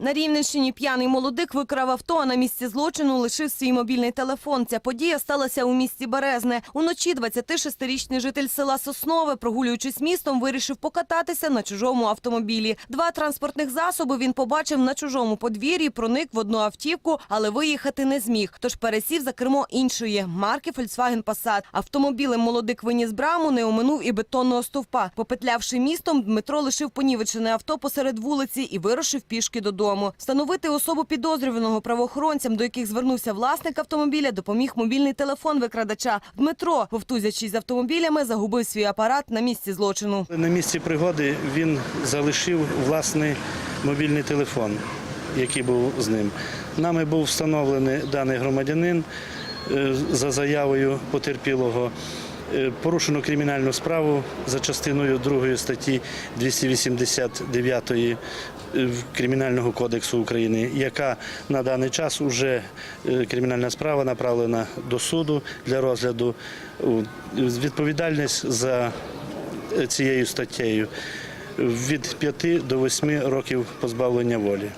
На Рівненщині п'яний молодик викрав авто, а на місці злочину лишив свій мобільний телефон. Ця подія сталася у місті Березне. Уночі 26-річний житель села Соснове, прогулюючись містом, вирішив покататися на чужому автомобілі. Два транспортних засоби він побачив на чужому подвір'ї, проник в одну автівку, але виїхати не зміг. Тож пересів за кермо іншої марки Volkswagen Passat. Автомобілем молодик виніс браму, не оминув і бетонного стовпа. Попетлявши містом, Дмитро лишив понівечене авто посеред вулиці і вирушив пішки додому. Встановити особу підозрюваного правоохоронцям, до яких звернувся власник автомобіля, допоміг мобільний телефон викрадача. Дмитро, вовтузячись з автомобілями, загубив свій апарат на місці злочину. На місці пригоди він залишив власний мобільний телефон, який був з ним. Нами був встановлений даний громадянин е, за заявою потерпілого. Е, Порушено кримінальну справу за частиною 2 статті 289 е, Кримінального кодексу України, яка на даний час вже е, кримінальна справа направлена до суду для розгляду. Відповідальність за цією статтею від 5 до 8 років позбавлення волі.